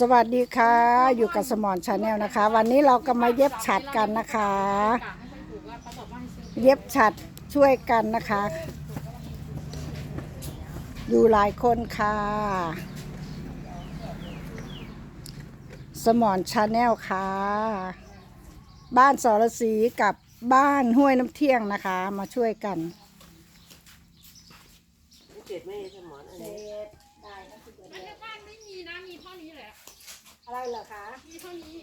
สวัสดีค่ะ อยู่กับสมอนชาแนลนะคะ วันนี้เราก็มาเย็บฉัดกันนะคะ เย็บฉัดช่วยกันนะคะ อยู่หลายคนค่ะ สมอนชาแนลค่ะ บ้านสรศรีกับบ้านห้วยน้ำเที่ยงนะคะ มาช่วยกันเจ็ดไม่สมอนอันนี้อันนี้บ้านไม่มีนะ มีเท่านี้แหละ อะไรเหรอคะมีเท่านี้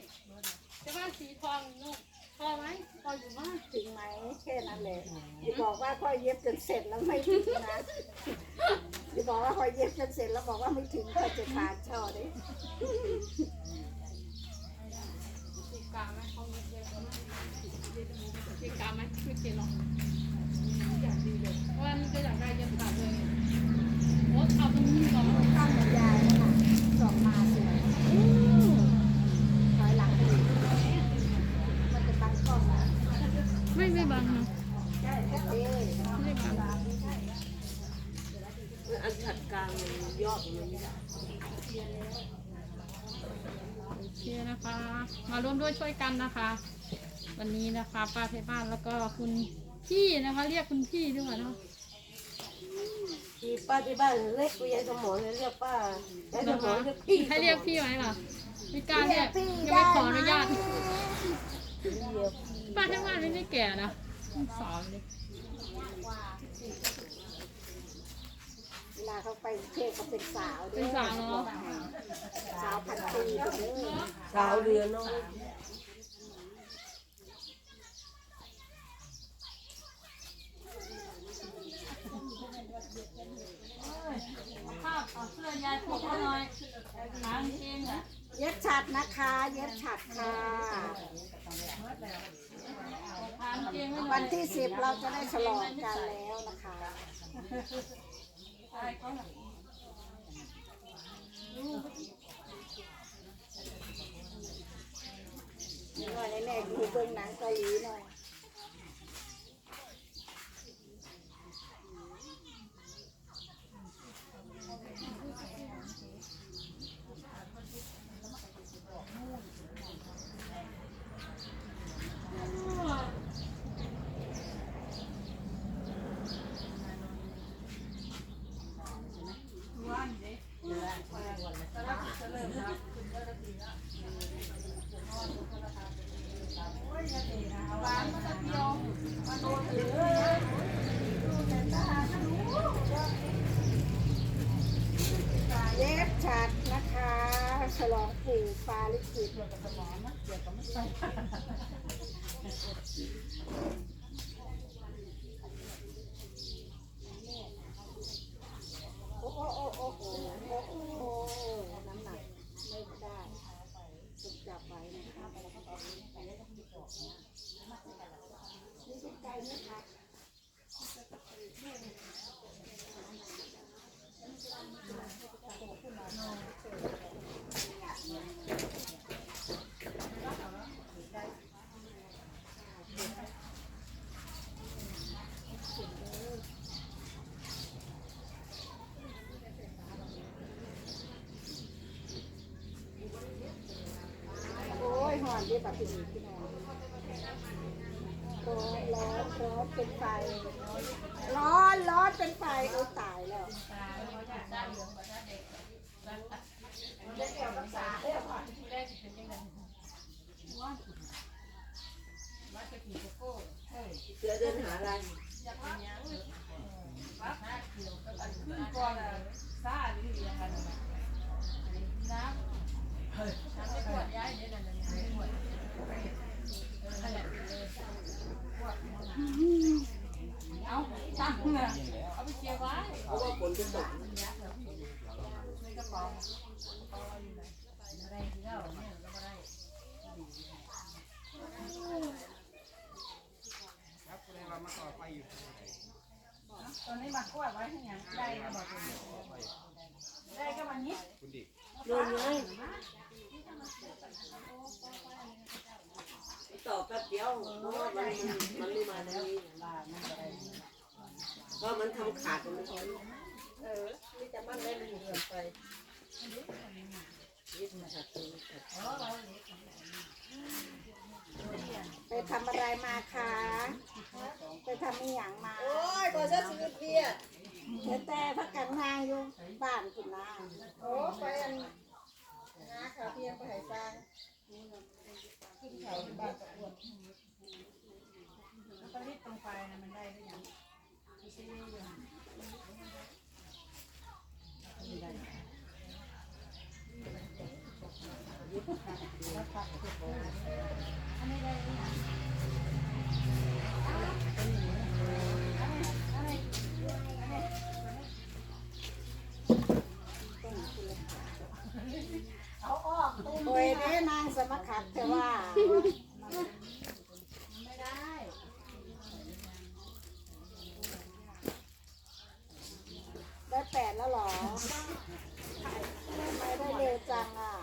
แต่ว่าสีทองนุ่มพอไหมพออยู่มากถึงไหมแค่นั้นเลยอย่าบอกว่าค่อยเย็บจนเสร็จแล้วไม่ถึงนะอย่าบอกว่าค่อยเย็บจนเสร็จแล้วบอกว่าไม่ถึงก็จะขาดช่อดิสีกาไหมเขามีเยอะมากสีกาไหมไม่เกลหรอกอยากดีเลยเพราะว่านี่ก็อยากได้เย็บตัดเลยโอ้เอาตรงนี้ก่อนข้ามเหมือนยายนะคะส่องมาสวยถอยหลังไปอีกมันจะบังกล้องนะ ไม่ไม่บังนะ เอ๊ะ ไม่บัง อันถัดกลางมันยอดมันไม่ได้ โอเคนะคะ มาร่วมด้วยช่วยกันนะคะ วันนี้นะคะป้าเทบ้านแล้วก็คุณพี่นะคะ เรียกคุณพี่ด้วยเนาะที่ป้าที่บ้านเล็กกูยายสมอนเรียกป้ายายสนะมอคะนเรียกพี่ให้เรียกพี่ไหมล่ะไม่กล้าเรียกยังไม่ขออนุญาตป้าที่บ้านไม่ได้แก่นะสาวเลย เวลาเขาไปเทศเขาเป็นสาวด้เป็วนยสาวเนาะ สาวพันปีไปเลยสาวเรือน้องภาพเอาเสื้อยายผูกหน่อยหางเกงอะเย็บฉัดนะคะ เย็บฉัดค่ะ หางเกงไม่หน่วัอยนที่สิบเราจะได้ฉลองกันแล้วนะคะ นี่ว่าแน่ดูเบื้องหนังเกาหลีหน่อย เย็บฉัดนะคะ ฉลองปู่ปาลิ กี่ยวกับสมองนะเกี่ยวกับไม่ใช่โอ้โอ้โอ้โอ้โอ้โอ้โอ้น้ำหนักไม่ได้ถูกจับไว้นะคะนี่เป็นไก่นะคะ โอ้ ยหอนดีแบบพี่พี่น้องร้อนร้อนร้อนเป็นไฟ ร้อนร้อนเป็นไฟโอ้ยตายแล้วเสือเดินหาอะไรเอาตั้งเลยเอาไปเก็บไว้เพราะว่าฝนจะตกตอนนี้มากวาไว้ให้ยังได้ก็บอกได้ก็วันนี้โดนไง ต่อแป๊บเดียวเพราะว่ามันมันไม่มาแล้วเพราะมันทำขาดมันไม่พอเออนี่จะมันได้มันอยู่เกินไปไปทำอะไรมาคะไปทำอีหยังมาโอ้ยก็จะซื้อเบียร์เดี๋ยวแต่พักกันงานอยู่บ้านคุณนาโอ้ไปอันนาขาเพียงไปให้ฟัง ขึ้นเขาที่บ้านตะอ้วนตอนนี้ตรงไปนะมันได้หรือยังไม่ใช่ยัง โอ้ยเด้นาง สมัคัดแต่ว่าไม่ได้ ได้แปดแล้วเหรอทำไมได้เร็วจังอะ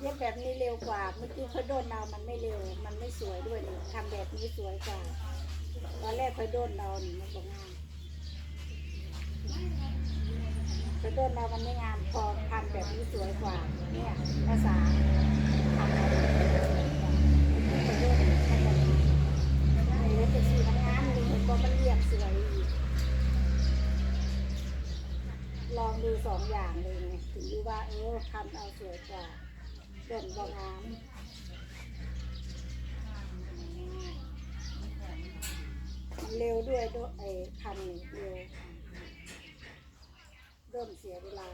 เย็บแบบนี้เร็วกว่า เมื่อกี้เขาโดนเรามันไม่เร็ว มันไม่สวยด้วยนี่ทำแบบนี้สวยกว่า ตอนแรกเขาโดนเรานี่มันบอกงามเขาโดนเรามันไม่งามพอทำแบบนี้สวยกว่า เนี่ยภาษาทำแบบนี้เขาโดนทำแบบนี้ในเล็บเป็นสีมันงามเลยเห็นว่ามันเรียบสวยอีกลองดูสองอย่างเลยไงถึงดูว่าเออทำเอาสวยกว่าเด่นบางามมัน เร็วด้วยด้วยไอ้พันนี่เร็วเริ่มเสียเวลา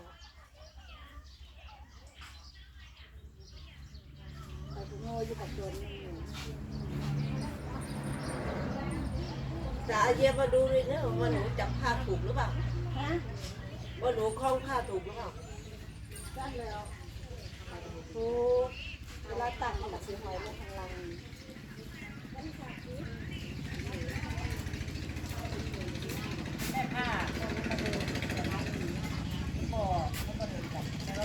แต่กูโง่อยู่กับโดนนึงอยู่จะเอาเย็บมาดูเลยนะว่าหนูจับผ้าถูกหรือเปล่าฮะว่าหนูคล้องผ้าถูกหรือเปล่าสั้นแล้วกูเวลาตักมันกับสีหอยลงข้างล่าง แม่ผ้าคนมาเดินแต่น้องหนีพ่อเขาก็เดินกลับแล้วก็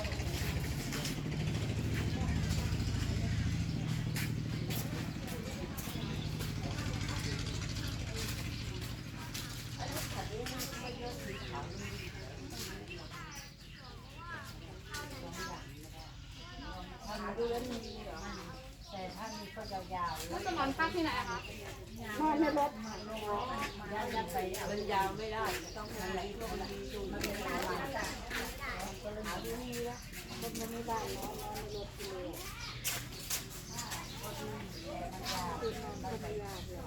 ดูแล้วมี แต่ถ้ามีก็ยาวๆแล้วจะนอนพักที่ไหนอะคะ นอนในรถ ยัดยัดใส่เอา มันยาว ไม่ได้ต้องนั่นแหละมันดีดูมันเป็นอะไรรถมันไม่ได้นอนนอนในรถเลยคือนอนไม่ยากเลย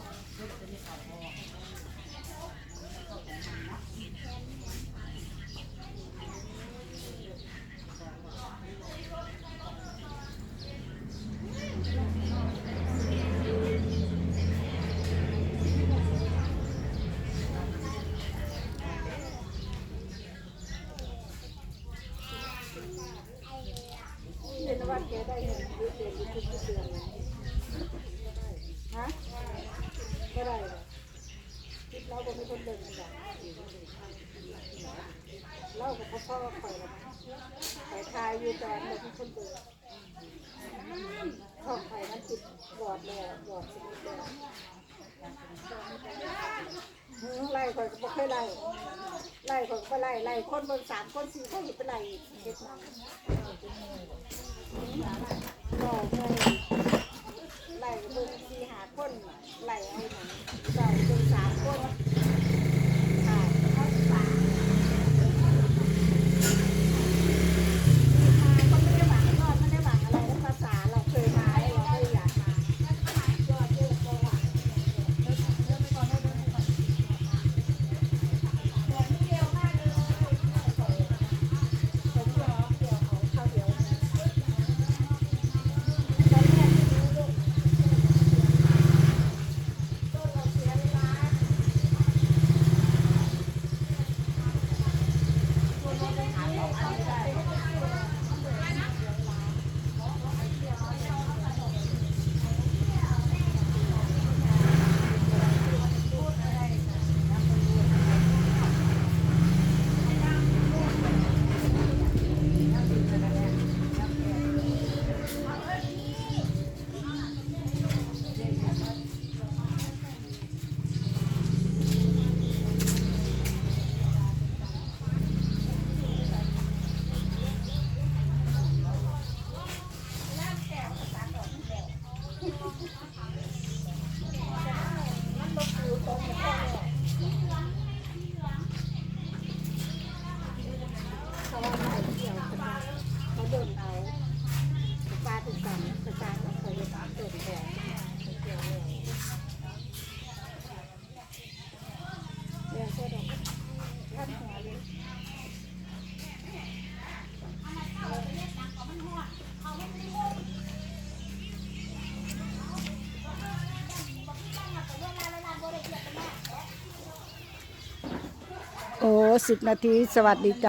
เห็นว่าแกได้เงินเดือนเดือนทุกเดือนเลยฮะไม่ได้เลยคิด เราก็ไม่คนเดินกันแบบเล่ากับพ่อพ่อคอยละคอยทายอยู่แต่เราเป็นคนเดินท้องไข่มันติดบอดแล้วบอดสนิทแล้วไล่คอยก็บ่เคยไล่ไล่คอยก็บ่ไล่ไล่คนเบนสามคนสี่คนอยู่ไปไล่เฮ็ดมันบอกเลยไล่เบิ่งสี่หาคนไล่ไอ้หนังเจ้า สิบนาที สวัสดีจ้ะ